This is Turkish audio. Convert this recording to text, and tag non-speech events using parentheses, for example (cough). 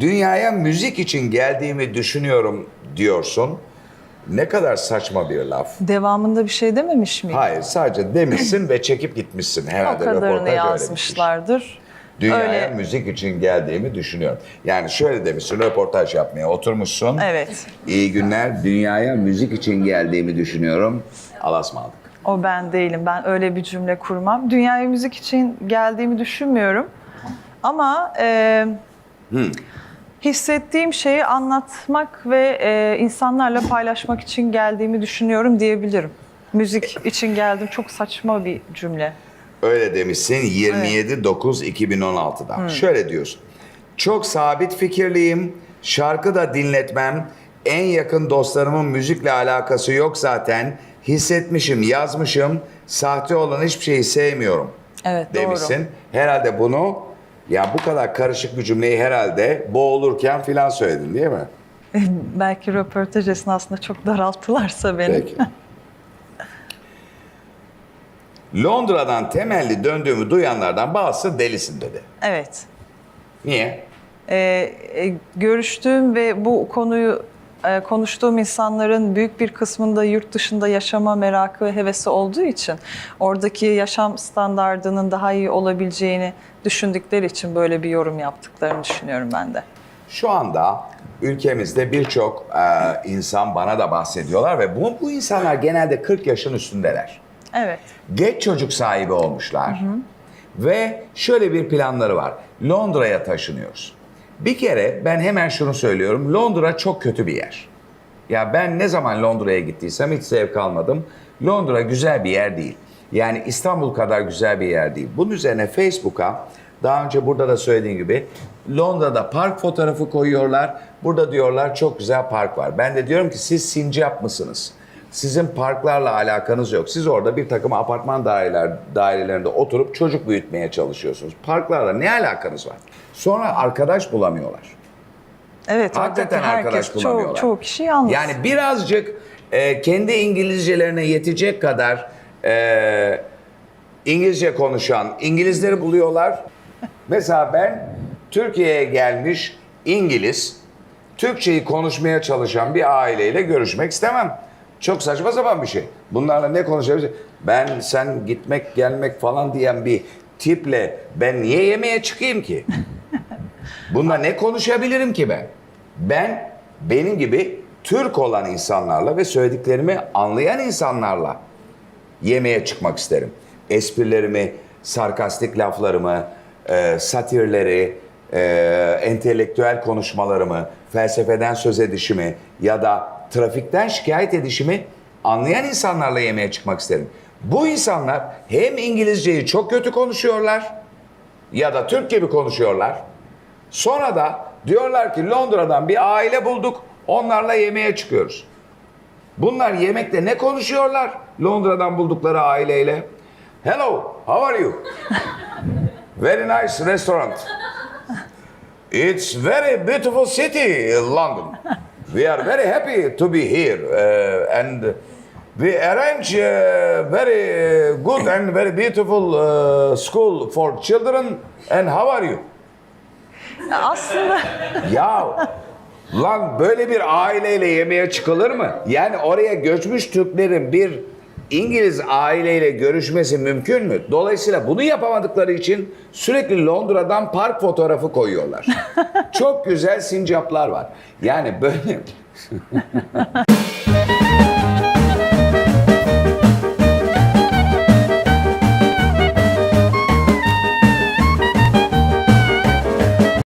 Dünyaya müzik için geldiğimi düşünüyorum diyorsun. Ne kadar saçma bir laf. Devamında bir şey dememiş miyim? Hayır sadece demişsin ve çekip gitmişsin. o Herhalde kadarını röportaj öyle bitmiş. yazmışlardır. Dünyaya Öyle. müzik için geldiğimi düşünüyorum. Yani şöyle demişsin röportaj yapmaya oturmuşsun. Evet. İyi günler. Dünyaya müzik için geldiğimi düşünüyorum. Alasmadık. O ben değilim. Ben öyle bir cümle kurmam. Dünyaya müzik için geldiğimi düşünmüyorum. Ama e, hissettiğim şeyi anlatmak ve e, insanlarla paylaşmak için geldiğimi düşünüyorum diyebilirim. Müzik için geldim çok saçma bir cümle. Öyle demişsin 27.9.2016'da. Şöyle diyorsun. Çok sabit fikirliyim. Şarkı da dinletmem. En yakın dostlarımın müzikle alakası yok zaten. Hissetmişim, yazmışım. Sahte olan hiçbir şeyi sevmiyorum Evet demişsin. Herhalde bunu ya bu kadar karışık bir cümleyi herhalde boğulurken filan söyledin değil mi? (laughs) Belki röportaj esnasında çok daralttılarsa beni. Peki. Londra'dan temelli döndüğümü duyanlardan bazısı delisin dedi. Evet. Niye? Ee, e, görüştüğüm ve bu konuyu konuştuğum insanların büyük bir kısmında yurt dışında yaşama merakı ve hevesi olduğu için oradaki yaşam standardının daha iyi olabileceğini düşündükleri için böyle bir yorum yaptıklarını düşünüyorum ben de. Şu anda ülkemizde birçok e, insan bana da bahsediyorlar ve bu, bu insanlar genelde 40 yaşın üstündeler. Evet. Geç çocuk sahibi olmuşlar ve şöyle bir planları var. Londra'ya taşınıyoruz. Bir kere ben hemen şunu söylüyorum. Londra çok kötü bir yer. Ya ben ne zaman Londra'ya gittiysem hiç zevk almadım. Londra güzel bir yer değil. Yani İstanbul kadar güzel bir yer değil. Bunun üzerine Facebook'a daha önce burada da söylediğim gibi Londra'da park fotoğrafı koyuyorlar. Burada diyorlar çok güzel park var. Ben de diyorum ki siz sincap mısınız? Sizin parklarla alakanız yok. Siz orada bir takım apartman daireler, dairelerinde oturup çocuk büyütmeye çalışıyorsunuz. Parklarla ne alakanız var? Sonra arkadaş bulamıyorlar. Evet. Hakikaten oradaki arkadaş herkes, çoğu, bulamıyorlar. çoğu kişi yalnız. Yani birazcık e, kendi İngilizcelerine yetecek kadar e, İngilizce konuşan İngilizleri buluyorlar. (laughs) Mesela ben Türkiye'ye gelmiş İngiliz, Türkçeyi konuşmaya çalışan bir aileyle görüşmek istemem. Çok saçma sapan bir şey. Bunlarla ne konuşabilir? Ben sen gitmek gelmek falan diyen bir tiple ben niye yemeğe çıkayım ki? (laughs) Bunda ne konuşabilirim ki ben? Ben benim gibi Türk olan insanlarla ve söylediklerimi anlayan insanlarla yemeğe çıkmak isterim. Esprilerimi, sarkastik laflarımı, e, satirleri, e, entelektüel konuşmalarımı, felsefeden söz edişimi ya da trafikten şikayet edişimi anlayan insanlarla yemeğe çıkmak isterim. Bu insanlar hem İngilizceyi çok kötü konuşuyorlar ya da Türk gibi konuşuyorlar. Sonra da diyorlar ki Londra'dan bir aile bulduk. Onlarla yemeğe çıkıyoruz. Bunlar yemekte ne konuşuyorlar? Londra'dan buldukları aileyle. Hello, how are you? (laughs) Very nice restaurant. It's very beautiful city, London. We are very happy to be here uh, and we arrange uh, very good and very beautiful uh, school for children. And how are you? Aslında Ya lan böyle bir aileyle yemeğe çıkılır mı? Yani oraya göçmüş Türklerin bir İngiliz aileyle görüşmesi mümkün mü? Dolayısıyla bunu yapamadıkları için sürekli Londra'dan park fotoğrafı koyuyorlar. (laughs) Çok güzel sincaplar var. Yani böyle (laughs)